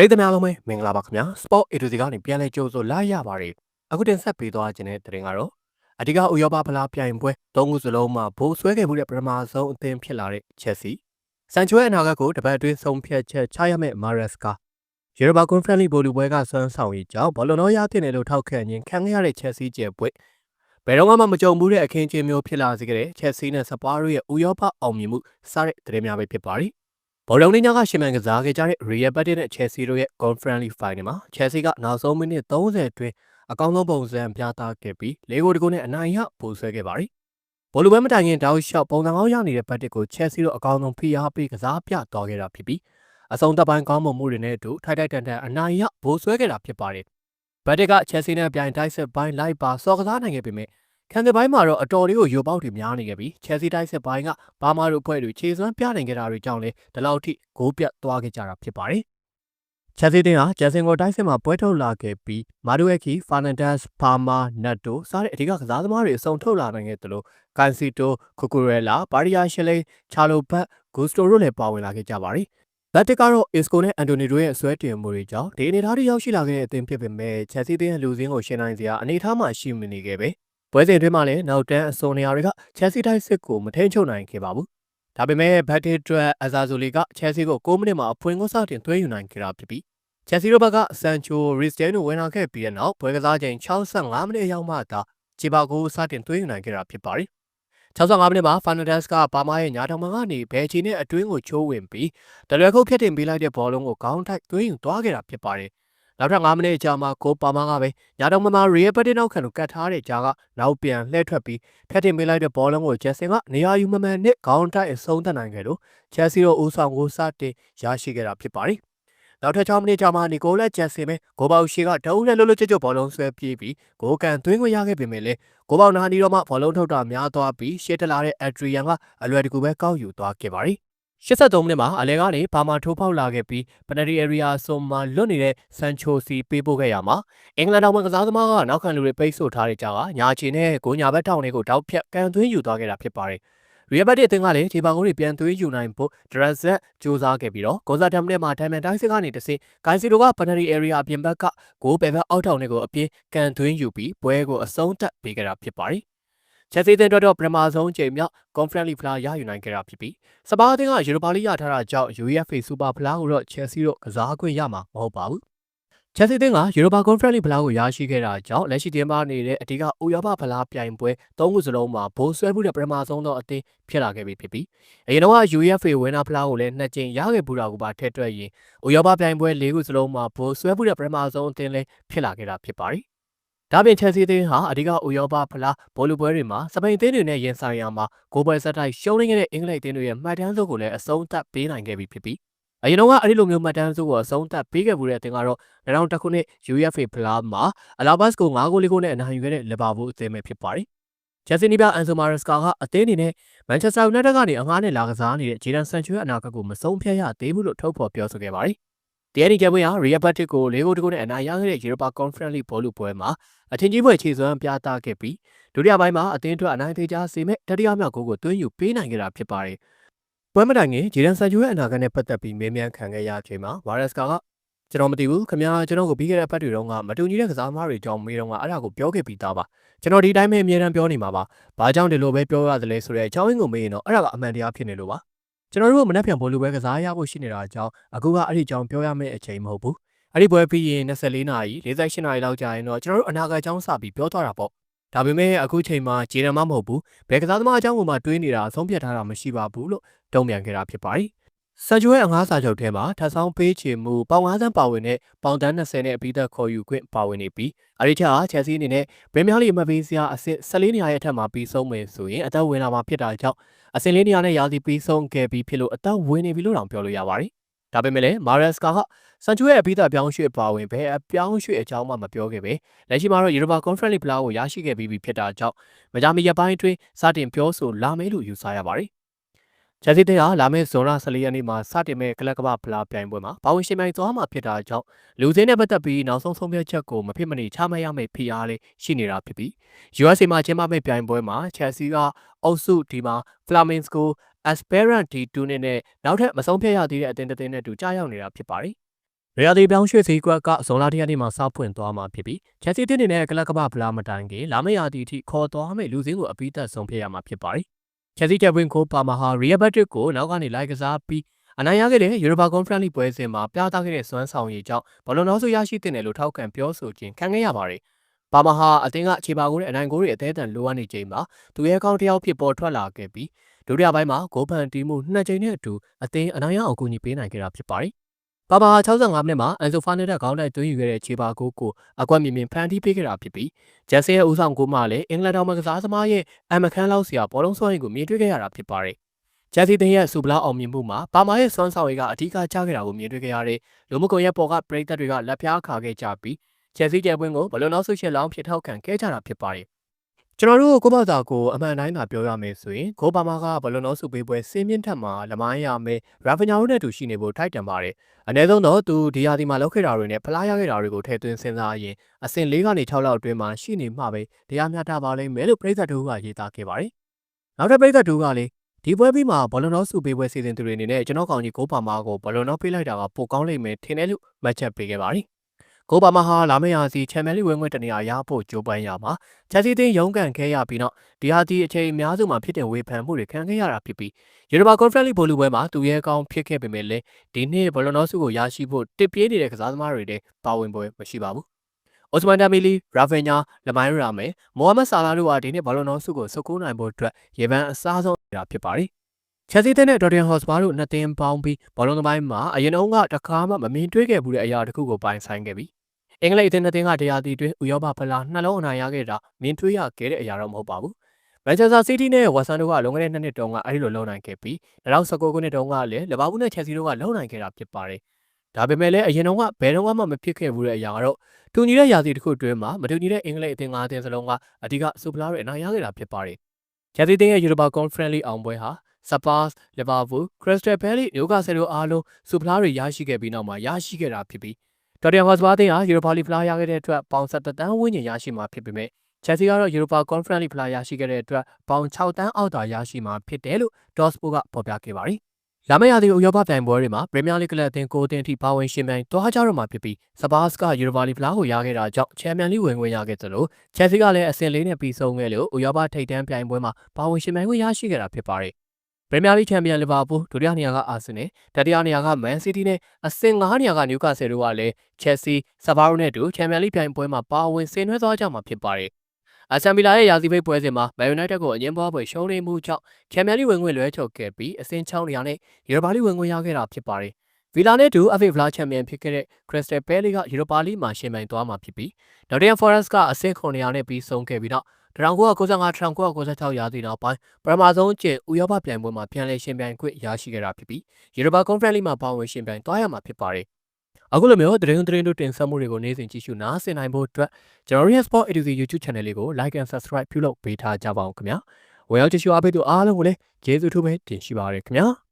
ရိသတ်များလုံးပဲမင်္ဂလာပါခင်ဗျာ Sport A to Z ကနေပြန်လဲကြိုးဆိုလာရပါတယ်အခုတင်ဆက်ပေးသွားခြင်းတဲ့တင်ကတော့အဓိကဥရောပဖလားပြိုင်ပွဲ၃ခုစလုံးမှာဘိုးဆွဲခဲ့မှုတဲ့ပထမဆုံးအသင်းဖြစ်လာတဲ့ Chelsea စန်ချိုရဲ့အနာဂတ်ကိုတပတ်အတွင်းဆုံးဖြတ်ချက်ချရမယ့် Maresca ယူရိုပါကွန်ဖရင့်လိဘောလူပွဲကဆွမ်းဆောင်ရေးကြောင့်ဘောလုံးတော်ရတင်တယ်လို့ထောက်ခံခြင်းခံခဲ့ရတဲ့ Chelsea ကျယ်ပွဲဘယ်တော့မှမကြုံဘူးတဲ့အခင်းအကျင်းမျိုးဖြစ်လာစေခဲ့တဲ့ Chelsea နဲ့ Spurs ရဲ့ဥရောပအောင်မြင်မှုစားတဲ့သတင်းများပဲဖြစ်ပါတယ် ဘောလုံးလေးညကရှင်မန်ကစားခဲ့ကြတဲ့ Real Betis နဲ့ Chelsea တို့ရဲ့ Conference League Final မှာ Chelsea ကနောက်ဆုံးမိနစ်30အတွင်းအကောင်းဆုံးပုံစံပြသခဲ့ပြီး၄ဂိုးတကူနဲ့အနိုင်ရပိုဆွဲခဲ့ပါတယ်။ဘောလုံးပွဲမတိုင်ခင်တောက်လျှောက်ပုံစံကောင်းရနေတဲ့ Betis ကို Chelsea တို့အကောင်းဆုံးဖိအားပေးကစားပြသွားခဲ့တာဖြစ်ပြီးအဆုံးသက်ပိုင်းကောင်းမွန်မှုတွေနဲ့အတူထိုက်ထိုက်တန်တန်အနိုင်ရပိုဆွဲခဲ့တာဖြစ်ပါတယ်။ Betis က Chelsea နဲ့ပြိုင်တိုက်စစ်ပိုင်းလိုက်ပါစော်ကစားနိုင်ခဲ့ပေမဲ့ ခံစစ်ပိုင်းမှာတော့အတော်လေးကိုရိုပေါက်တွေများနေခဲ့ပြီး Chelsea တိုက်စစ်ပိုင်းကဘာမာတို့အဖွဲ့တွေခြေစွမ်းပြနိုင်ခဲ့တာတွေကြောင့်လည်းဒီလောက်ထိဂိုးပြတ်သွားခဲ့ကြတာဖြစ်ပါတယ်။ Chelsea တင်ဟာ Chelsea ကိုတိုက်စစ်မှာပွဲထုတ်လာခဲ့ပြီးမာဒိုက်ခီဖာနန်ဒက်စ်ပါမာနတ်တိုစတဲ့အဓိကကစားသမားတွေအစုံထုတ်လာနိုင်ခဲ့တယ်လို့ကန်စီတိုကူကူရဲလာဘာရီယာရှလိန်ချာလိုဘတ်ဂူစတိုတို့လည်းပါဝင်လာခဲ့ကြပါတယ်။လက်တစ်ကတော့ Isco နဲ့ Anthony တို့ရဲ့အစွဲတင်မှုတွေကြောင့်ဒီအနေအထားတွေရောက်ရှိလာခဲ့တဲ့အသင်းဖြစ်ပေမဲ့ Chelsea တင်ရဲ့လူစင်းကိုရှင်းနိုင်စရာအနေအထားမှရှိမနေခဲ့ပဲ။ ပွဲစဉ်အတွင်းမှာလည်းနောက်တန်းအစုံနေရာတွေကချက်စီတိုက်စစ်ကိုမထိန်ချုပ်နိုင်ခဲ့ပါဘူး။ဒါပေမဲ့ဘတ်တီဒရက်အဇာဇိုလီကချက်စီကို6မိနစ်မှာအဖွင့်ကိုစတင်သွင်းယူနိုင်ခဲ့တာဖြစ်ပြီးချက်စီတို့ဘက်ကဆန်ချိုရစ်စတန်တို့ဝင်လာခဲ့ပြီးတဲ့နောက်ပွဲကစားချိန်65မိနစ်ရောက်မှသာဂျီဘာကိုစတင်သွင်းယူနိုင်ခဲ့တာဖြစ်ပါတယ်။65မိနစ်မှာဖာနဒက်စ်ကပါမာရဲ့ညာထောင်မကနေဘယ်ချီနဲ့အတွင်းကိုချိုးဝင်ပြီးတလွယ်ခုတ်ဖြတ်တင်ပေးလိုက်တဲ့ဘောလုံးကိုခေါင်းထိုက်သွင်းယူသွားခဲ့တာဖြစ်ပါတယ် နောက်ထပ်9မိနစ်ကြာမှကိုပါမာကပဲညာတော့မမရီယယ်ပတင်နောက်ခံကိုကတ်ထားတဲ့ကြားကနောက်ပြန်လှည့်ထွက်ပြီးဖက်တင်ပေးလိုက်တဲ့ဘောလုံးကိုဂျက်ဆင်ကနေရာယူမမှန်နဲ့ခေါင်းတိုက်အဆုံးသတ်နိုင်ခဲ့လို့ချက်စီတို့ဦးဆောင်ကိုစတင်ရရှိခဲ့တာဖြစ်ပါတယ်။နောက်ထပ်6မိနစ်ကြာမှနီကိုလက်ဂျက်ဆင်ပဲဂိုးပေါရှိကတအုပ်နဲ့လှုပ်လှုပ်ကြွကြွဘောလုံးဆွဲပြေးပြီးဂိုးကန်သွင်းခွင့်ရခဲ့ပေမဲ့လည်းဂိုးပေါနာနီတော့မှဘောလုံးထုတ်တာများသွားပြီးရှေ့တလာတဲ့အက်ဒရီယန်ကအလွယ်တကူပဲကောက်ယူသွားခဲ့ပါတယ်။ 83မိနစ်မှာအလဲကနေဘာမာထိုးဖောက်လာခဲ့ပြီးပနရီအေရီယာဆိုမှာလွတ်နေတဲ့ဆန်ချိုစီပေးပို့ခဲ့ရမှာအင်္ဂလန်တောင်ဝင်ကစားသမားကနောက်ခံလူတွေပိတ်ဆို့ထားတဲ့ကြားကညာချီနဲ့ကိုညာဘက်ထောင်တွေကိုတောက်ဖြတ်ကန်သွင်းယူသွားခဲ့တာဖြစ်ပါတယ်ရီယယ်ဘတ်တီအသင်းကလည်းခြေပါကုန်းတွေပြန်သွေးယူနိုင်ဖို့ဒရက်ဇက်စူးစမ်းခဲ့ပြီးတော့ဂိုဇာတမ်နဲ့မှာဒိုင်မန်တိုင်းစစ်ကနေတဆင့်ဂိုင်စီတိုကပနရီအေရီယာအပြင်ဘက်ကဂိုးပယ်ဘက်အောက်ထောင်တွေကိုအပြင်းကန်သွင်းယူပြီးပွဲကိုအဆုံးသတ်ပေးခဲ့တာဖြစ်ပါတယ် ချက်စီးတဲ့အတွက်တော့ပထမဆုံးချိန်မြောက် Conference League ဖလားရယူနိုင်ခဲ့တာဖြစ်ပြီးစပါးအသင်းကယူရိုပါလိရထားတာကြောင့် UEFA Super ဖလားကိုတော့ Chelsea တို့ကစားခွင့်ရမှာမဟုတ်ပါဘူး။ Chelsea အသင်းကယူရိုပါ Conference League ဖလားကိုရရှိခဲ့တာကြောင့်လက်ရှိတင်ပါနေတဲ့အဓိကဥရောပဖလားပြိုင်ပွဲ၃ခုစလုံးမှာဘိုးဆွဲမှုတဲ့ပထမဆုံးသောအသင်းဖြစ်လာခဲ့ပြီဖြစ်ပြီးအရင်တော့ UEFA Winner ဖလားကိုလည်းနှစ်ကြိမ်ရခဲ့ပူတာကိုပါထည့်တွက်ရင်ဥရောပပြိုင်ပွဲ၄ခုစလုံးမှာဘိုးဆွဲမှုတဲ့ပထမဆုံးအသင်းလည်းဖြစ်လာခဲ့တာဖြစ်ပါတယ် ဒါပြင်ချက်စီသင်းဟာအဓိကဥရောပဖလားဘောလုံးပွဲတွေမှာစပိန်သင်းတွေနဲ့ရင်ဆိုင်ရမှာဂိုးပွဲဆက်တိုက်ရှုံးနေခဲ့တဲ့အင်္ဂလိပ်သင်းတွေရဲ့မှတ်တမ်းစုကိုလည်းအဆုံးသတ်ပေးနိုင်ခဲ့ပြီဖြစ်ပြီးအရင်တော့အဲ့ဒီလိုမျိုးမှတ်တမ်းစုကိုအဆုံးသတ်ပေးခဲ့မှုတဲ့အသင်းကတော့2000ခုနှစ် UEFA ဖလားမှာအလာဘတ်ကို9ဂိုးလေးကိုနဲ့အနိုင်ယူခဲ့တဲ့လီဗာပူးအသင်းပဲဖြစ်ပါတယ်။ချက်စီနီးပြအန်ဆိုမာရက်စကာကအသင်းအနေနဲ့မန်ချက်စတာယူနိုက်တက်ကနေအငှားနဲ့လာကစားနေတဲ့ဂျေဒန်ဆန်ချူရဲ့အနာဂတ်ကိုမဆုံးဖြတ်ရသေးဘူးလို့ထုတ်ဖော်ပြောဆိုခဲ့ပါတယ်။ ဒီအနီကပွဲဟာ Real Betis ကို၄ဂိုးတကိုးနဲ့အနိုင်ရခဲ့တဲ့ Europa Conference League ဘောလုံးပွဲမှာအထင်ကြီးပွဲခြေစွမ်းပြသခဲ့ပြီးဒုတိယပိုင်းမှာအသင်းအတွက်အနိုင်သေးချာစေမဲ့တတိယမြောက်ဂိုးကိုသွင်းယူပေးနိုင်ခဲ့တာဖြစ်ပါတယ်။ပွဲမတိုင်ခင်ဂျီဒန်ဆန်ချူရဲ့အနာဂတ်နဲ့ပတ်သက်ပြီးမေးမြန်းခံခဲ့ရချိန်မှာဝါရက်စကာကကျွန်တော်မသိဘူးခင်ဗျာကျွန်တော်ကိုပြီးခဲ့တဲ့အပတ်တွေတုန်းကမတူညီတဲ့ကစားသမားတွေကြောင့်မေးတော့ကအဲ့ဒါကိုပြောခဲ့ပြီးသားပါကျွန်တော်ဒီတိုင်းပဲအမြဲတမ်းပြောနေမှာပါဘာကြောင့်ဒီလိုပဲပြောရသလဲဆိုတဲ့အကြောင်းရင်းကိုမေးရင်တော့အဲ့ဒါကအမှန်တရားဖြစ်နေလို့ပါ ကျွန်တော်တို့မနှက်ပြန်ဘောလူပဲကစားရဖို့ရှိနေတာအကြောင်းအခုကအဲ့ဒီအကြောင်းပြောရမယ့်အချိန်မဟုတ်ဘူးအဲ့ဒီပွဲပြီးရင်24နာရီ48နာရီလောက်ကြာရင်တော့ကျွန်တော်တို့အနာဂတ်အကြောင်းစပြီးပြောသွားတာပေါ့ဒါပေမဲ့အခုချိန်မှာဂျေရမမဟုတ်ဘူးဘယ်ကစားသမားအကြောင်းကိုမှတွေးနေတာဆုံးဖြတ်ထားတာမရှိပါဘူးလို့တုံ့ပြန်ခဲ့တာဖြစ်ပါတယ် ဆန်ဂျိုရဲ့အငားစာချုပ်ထဲမှာထပ်ဆောင်ပေးချေမှုပေါင်90ပါဝင်တဲ့ပေါင်တန်း20နဲ့အပြီးသက်ခေါ်ယူခွင့်ပါဝင်နေပြီးအဲဒီချက်ဟာချက်စီအနေနဲ့ပရီးမီးယားလိအမတ်ပေးစရာအဆင့်14နေရာရဲ့အထက်မှာပြီးဆုံးမယ်ဆိုရင်အသက်ဝင်လာမှာဖြစ်တာကြောင့်အဆင့်လေးနေရာနဲ့ရာသီပြီးဆုံးခဲ့ပြီးဖြစ်လို့အသက်ဝင်နေပြီလို့တောင်ပြောလို့ရပါတယ်။ဒါပေမဲ့လည်းမာရက်စကာကဆန်ချူရဲ့အပြီးသက်ပြောင်းရွှေ့ပါဝင်ဘဲအပြောင်းရွှေ့အကြောင်းမှမပြောခဲ့ပဲလက်ရှိမှာတော့ Europa Conference League ဖလားကိုရရှိခဲ့ပြီးဖြစ်တာကြောင့်မကြာမီရပိုင်းအတွင်းစတင်ပြောဆိုလာမယ်လို့ယူဆရပါတယ် ချက်စီတဲ့ဟာလာမယ့်ဇွန်လ14ရက်နေ့မှာစတင်မဲ့ကလပ်ကမ္ဘာဖလားပြိုင်ပွဲမှာပါဝင်ရှင်ပြိုင်သွားမှာဖြစ်တာကြောင့်လူစင်းနဲ့ပတ်သက်ပြီးနောက်ဆုံးဆုံးဖြတ်ချက်ကိုမဖြစ်မနေချမှတ်ရမယ့်ဖိအားလေးရှိနေတာဖြစ်ပြီး USA မှာကျင်းပမယ့်ပြိုင်ပွဲမှာ Chelsea ကအုပ်စုဒီမှာ Flamengo Esperant D2 နဲ့နောက်ထပ်မဆုံးဖြတ်ရသေးတဲ့အသင်းတစ်သင်းနဲ့တူကြားရောက်နေတာဖြစ်ပါတယ်ရေယာဒီပြောင်းရွှေ့စည်းကွက်ကဇွန်လတရက်နေ့မှာစဖွင့်သွားမှာဖြစ်ပြီးချက်စီတင်းနေတဲ့ကလပ်ကပဖလားမတိုင်ခင်လာမယ့်ရာသီအထိခေါ်သွားမယ့်လူစင်းကိုအပိသက်ဆုံးဖြစ်ရမှာဖြစ်ပါတယ်။ ချက်စီချက်ဝင်ကိုပါမဟာရီယဘတ်တစ်ကိုနောက်ကနေလိုက်ကစားပြီးအနိုင်ရခဲ့တဲ့ယူရိုပါကွန်ဖရင့်လိပွဲစဉ်မှာပြသခဲ့တဲ့စွမ်းဆောင်ရည်ကြောင့်ဘလွန်တော်ဆိုရရှိတဲ့နယ်လို့ထောက်ခံပြောဆိုခြင်းခံခဲ့ရပါတယ်။ပါမဟာအသင်းကအခြေပါကိုတဲ့အနိုင်ကိုတွေအသေးအံလိုအပ်နေချိန်မှာသူရဲ့အကောင့်တစ်ယောက်ဖြစ်ပေါ်ထွက်လာခဲ့ပြီးဒုတိယပိုင်းမှာဂိုးဖန်တီးမှုနှစ်ချိန်နဲ့အတူအသင်းအနိုင်ရအောင်ကူညီပေးနိုင်ခဲ့တာဖြစ်ပါတယ်။ ပါပါ65မိနစ်မှာအန်ဆိုဖာနက်တက်ခေါင်းတိုက်သွင်းယူခဲ့တဲ့ခြေပါကိုကိုအကွက်မြင်မြင်ဖန်တီးပေးခဲ့တာဖြစ်ပြီးဂျက်ဆဲရဲ့ဦးဆောင်ကိုမှလည်းအင်္ဂလန်တော်မှကစားသမားရဲ့အမခန်းလောက်စရာဘောလုံးစွမ်းရည်ကိုမြင်တွေ့ခဲ့ရတာဖြစ်ပါတယ်။ဂျက်စီတင်ရဲ့စူပလာအောင်မြင်မှုမှာပါမာရဲ့စွမ်းဆောင်ရည်ကအဓိကကျခဲ့တာကိုမြင်တွေ့ခဲ့ရတဲ့လူမှုကွန်ရက်ပေါ်ကပရိသတ်တွေကလက်ပြားခါခဲ့ကြပြီးဂျက်စီကျဲပွင့်ကိုဘလွန်နောက်ဆုရှယ်လောင်းဖြစ်ထောက်ခံခဲ့ကြတာဖြစ်ပါတယ်။ ကျွန်တော်တို့ကိုဘာသာကိုအမှန်တိုင်းသာပြောရမယ်ဆိုရင်ဂိုဘာမာကဘလွန်တော်စုပေးပွဲစင်းမြင့်ထက်မှာလမိုင်းရမယ်ရာဖညာတို့နဲ့တူရှိနေဖို့ထိုက်တန်ပါတယ်အနည်းဆုံးတော့သူဒီယာဒီမှာလောက်ခဲ့တာတွေနဲ့ဖလားရခဲ့တာတွေကိုထည့်သွင်းစဉ်းစားရင်အဆင့်၄ကနေ6လောက်အတွင်းမှာရှိနေမှပဲတရားမျှတပါလိမ့်မယ်လို့ပြည်သက်တို့ကရေးသားခဲ့ပါတယ်နောက်ထပ်ပြည်သက်တို့ကလည်းဒီပွဲပြီးမှာဘလွန်တော်စုပေးပွဲစီစဉ်သူတွေအနေနဲ့ကျွန်တော်ကောင်ကြီးဂိုဘာမာကိုဘလွန်တော်ပေးလိုက်တာကပိုကောင်းလိမ့်မယ်ထင်တယ်လို့မှတ်ချက်ပေးခဲ့ပါတယ် ကိုပါမဟာလာမယ့်ရာစီချန်ပီယံလိဝင်ခွင့်တနေရာရဖို့ကြိုးပမ်းရမှာချက်စီတင်းရုန်းကန်ခဲ့ရပြီးတော့ဒီဟာဒီအချိန်အများစုမှာဖြစ်တဲ့ဝေဖန်မှုတွေခံခဲ့ရတာဖြစ်ပြီးယူရိုပါကွန်ဖရင့်လိဘောလူပွဲမှာသူရဲ့အကောင့်ဖြစ်ခဲ့ပေမဲ့လည်းဒီနှစ်ဘလော်နော့စုကိုရရှိဖို့တစ်ပြေးနေတဲ့ကစားသမားတွေတဲ့ပါဝင်ပွဲမရှိပါဘူး။အိုစမန်ဒါမီလီရာဗင်ညာလမိုင်းရာမဲမိုဟာမက်ဆာလာတို့ဟာဒီနှစ်ဘလော်နော့စုကိုစုကူးနိုင်ဖို့အတွက်ရေပန်းအစားဆုံးနေတာဖြစ်ပါတယ်။ချက်စီတဲ့နဲ့ဒေါ်တင်ဟော့စပါတို့နှစ်တင်းပေါင်းပြီးဘောလုံးသမိုင်းမှာအရင်ကတခါမှမမြင်တွေ့ခဲ့ဘူးတဲ့အရာတစ်ခုကိုပိုင်ဆိုင်ခဲ့ပြီး အင်္ဂလိပ်အသင်းအသင်းကတရားတီတွင်ဥရောပဖလားနှလုံးအနိုင်ရခဲ့တာမြင်တွေ့ရခဲ့တဲ့အရာတော့မဟုတ်ပါဘူး။မန်ချက်စတာစီးတီးနဲ့ဝက်ဆန်တို့ကလွန်ခဲ့တဲ့နှစ်နှစ်တုန်းကအဲဒီလိုလုံနိုင်ခဲ့ပြီး2019ခုနှစ်တုန်းကလည်းလီဗာပူးနဲ့ချက်စီတို့ကလုံနိုင်ခဲ့တာဖြစ်ပါတယ်။ဒါပေမဲ့လည်းအရင်တုန်းကဘယ်တော့မှမဖြစ်ခဲ့ဘူးတဲ့အရာကတော့တူညီတဲ့ရာသီတစ်ခုအတွင်းမှာမတူညီတဲ့အင်္ဂလိပ်အသင်း၅အသင်းစလုံးကအဓိကစူပလာတွေအနိုင်ရခဲ့တာဖြစ်ပါတယ်။ချက်စီတင်းရဲ့ယူရိုပါကွန်ဖရင့်လိအောင်ပွဲဟာစပါးလီဗာပူးခရစ္စတယ်ဘဲလီညိုကာဆယ်တို့အားလုံးစူပလာတွေရရှိခဲ့ပြီးနောက်မှာရရှိခဲ့တာဖြစ်ပြီး တော်တမ်ဟော့စပါးတင်ဟာယူရိုပါလီဖလားရခဲ့တဲ့အတွက်ပေါင်7တန်းဝန်းကျင်ရရှိမှာဖြစ်ပေမဲ့ချက်စီကတော့ယူရိုပါကွန်ဖရင့်လိဖလားရရှိခဲ့တဲ့အတွက်ပေါင်6တန်းအောက်သာရရှိမှာဖြစ်တယ်လို့ဒေါ့စပိုကဖော်ပြခဲ့ပါတယ်။လာမယ့်ရာသီဥရောပပြိုင်ပွဲတွေမှာပရီးမီးယားလိဂ်ကလပ်အသင်းကိုအသင်းထိပါဝင်ရှင်ပြိုင်သွားကြတော့မှာဖြစ်ပြီးစပါးစကယူရိုပါလီဖလားကိုရခဲ့တာကြောင့်ချန်ပီယံလိဝင်ခွင့်ရခဲ့သလိုချက်စီကလည်းအဆင့်လေးနဲ့ပြီးဆုံးခဲ့လို့ဥရောပထိပ်တန်းပြိုင်ပွဲမှာပါဝင်ရှင်ပြိုင်ခွင့်ရရှိခဲ့တာဖြစ်ပါတယ် ပရီးမီးယားလိချန်ပီယံလီဗာပူးဒုတိယနေရာကအာဆင်နယ်တတိယနေရာကမန်စီးတီးနဲ့အဆင့်9နေရာကနယူကာဆယ်တို့ကလည်းချက်စီဆာဗာရိုနဲ့တူချန်ပီယံလိပြိုင်ပွဲမှာပါဝင်ဆင်နွှဲသွားကြမှာဖြစ်ပါတယ်အဆန်ဘီလာရဲ့ရာသီပိတ်ပွဲစဉ်မှာမန်ယူနိုက်တက်ကိုအငင်းပွားပွဲရှုံးနေမှုကြောင့်ချန်ပီယံလိဝင်ခွင့်လွဲချုပ်ခဲ့ပြီးအဆင့်6နေရာနဲ့ယူရိုပါလိဝင်ခွင့်ရခဲ့တာဖြစ်ပါတယ်ဗီလာနဲ့တူအဖေဖလားချန်ပီယံဖြစ်ခဲ့တဲ့ခရစ္စတယ်ဘဲလီကယူရိုပါလိမှာရှင်ပြိုင်သွားမှာဖြစ်ပြီးဒေါ်တန်ဖော်ရက်စ်ကအဆင့်9နေရာနဲ့ပြီးဆုံးခဲ့ပြီးတော့ 1995-1996ရာသီနောက်ပိုင်းပထမဆုံးကျင့်ဥရောပပြိုင်ပွဲမှာပြန်လည်ရှင်ပြိုင်ခွင့်ရရှိခဲ့တာဖြစ်ပြီးယူရိုပါကွန်ဖရင့်လိမှာပါဝင်ရှင်ပြိုင်သွားရမှာဖြစ်ပါတယ်။အခုလိုမျိုးသတင်းသတင်းတို့တင်ဆက်မှုတွေကိုနေ့စဉ်ကြည့်ရှုနားဆင်နိုင်ဖို့အတွက်ကျွန်တော်ရဲ့ Sport Edu YouTube Channel လေးကို Like and Subscribe ပြုလုပ်ပေးထားကြပါအောင်ခင်ဗျာ။ဝယ်ရောက်ကြည့်ရှုအားပေးသူအားလုံးကိုလည်းကျေးဇူးထူးပဲတင်ရှိပါရခင်ဗျာ။